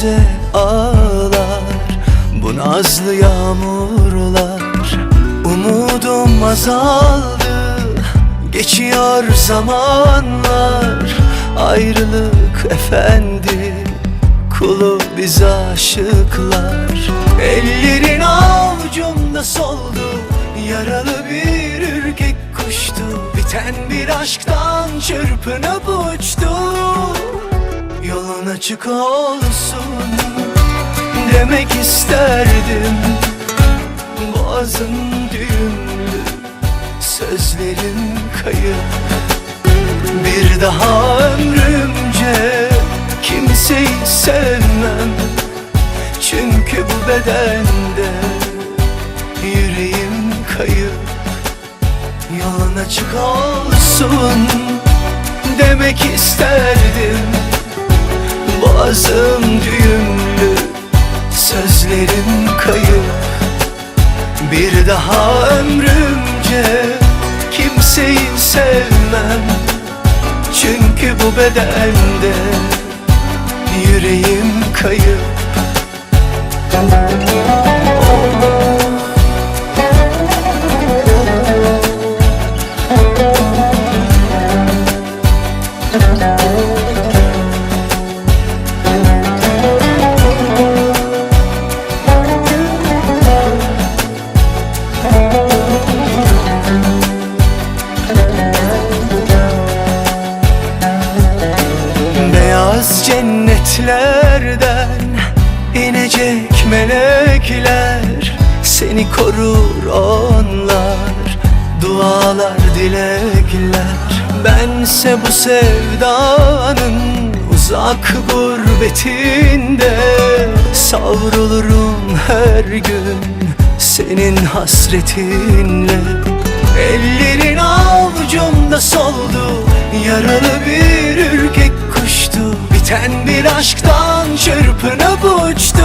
ikimize ağlar. Bu nazlı yağmurlar Umudum azaldı. Geçiyor zamanlar Ayrılık efendi. Kulu biz aşıklar. Ellerin avucumda soldu Yaralı bir ürkek kuştu. Biten bir aşktan çırpınıp uçtu açık olsun Demek isterdim. Boğazın düğümlü Sözlerin kayıp. Bir daha ömrümce Kimseyi sevmem. Çünkü bu bedende Yüreğim kayıp. Yolun açık olsun Demek isterdim Boğazım düğümlü Sözlerim kayıp. Bir daha ömrümce Kimseyi sevmem. Çünkü bu bedende Yüreğim kayıp korur onlar Dualar dilekler. Bense bu sevdanın uzak gurbetinde Savrulurum her gün senin hasretinle. Ellerin avucumda soldu Yaralı bir ürkek kuştu. Biten bir aşktan çırpınıp uçtu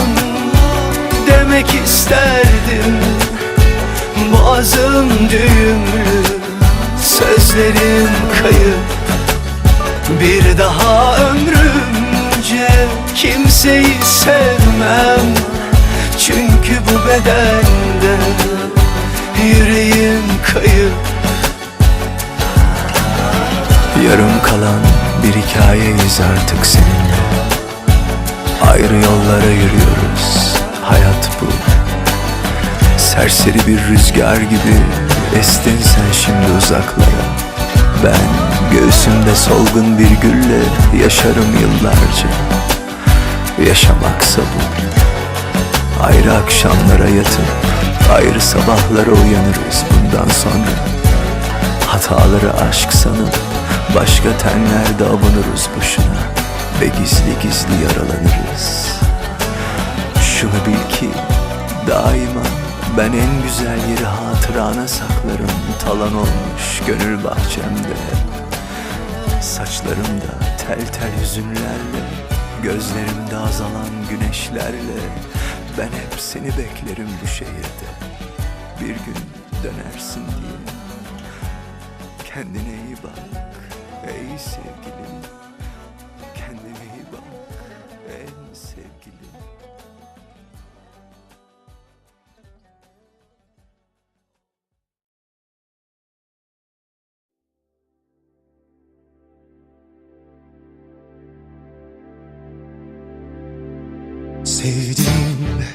Boğazım düğümlü Sözlerim kayıp. Bir daha ömrümce Kimseyi sevmem. Çünkü bu bedende Yüreğim kayıp. Yarım kalan bir hikayeyiz artık seninle. Ayrı yollara yürüyoruz. Hayat bu Serseri bir rüzgar gibi Estin sen şimdi uzaklara. Ben göğsümde solgun bir gülle Yaşarım yıllarca. Yaşamaksa bu Ayrı akşamlara yatıp Ayrı sabahlara uyanırız bundan sonra. Hataları aşk sanıp Başka tenlerde avunuruz boşuna Ve gizli gizli yaralanırız. Şunu bil ki daima ben en güzel yeri hatırana saklarım. Talan olmuş gönül bahçemde. Saçlarımda tel tel hüzünlerle Gözlerimde azalan güneşlerle. Ben hep seni beklerim bu şehirde. Bir gün dönersin diye. Kendine iyi bak ey sevgilim Sevdim,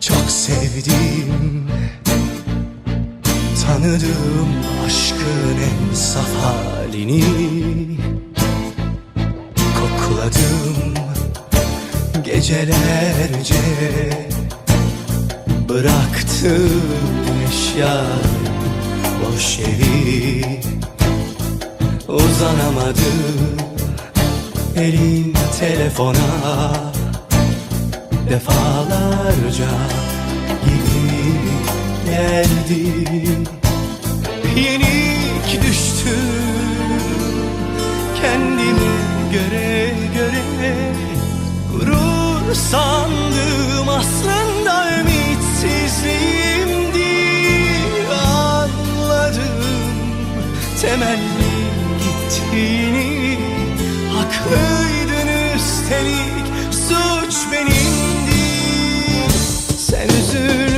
çok sevdim. Tanıdım aşkın en saf halini Kokladım. Gecelerce Bıraktım eşya boş evi uzanamadım Elim telefona Defalarca gidip geldim. Yenik düştüm kendime göre göre. Gurur sandım aslında ümitsizliğimdi. Anladım temelli gittiğini. Haklıydın üstelik suç benimdi Sen üzülme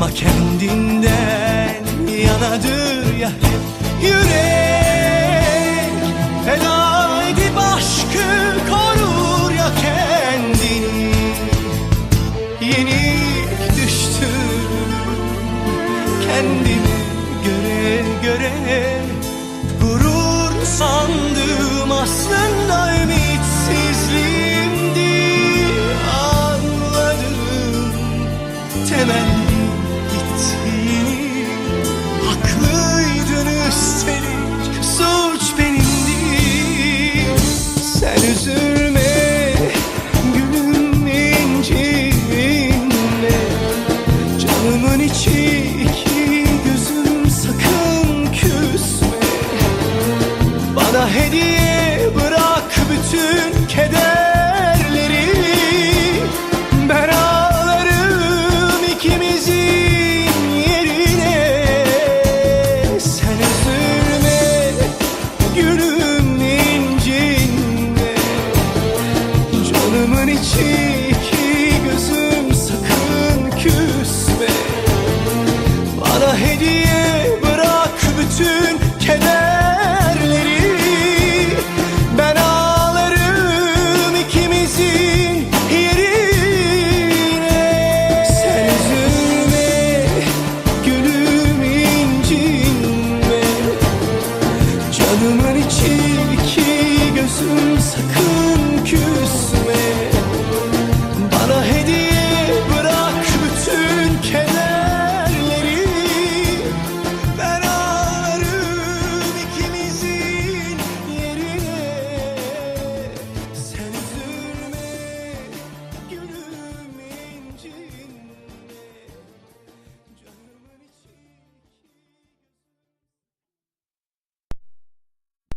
ama kendinden yanadır ya hep yürek. Feda edip aşkı korur ya kendini. Yenik düştüm kendimi göre göre. Gurur sandım aslında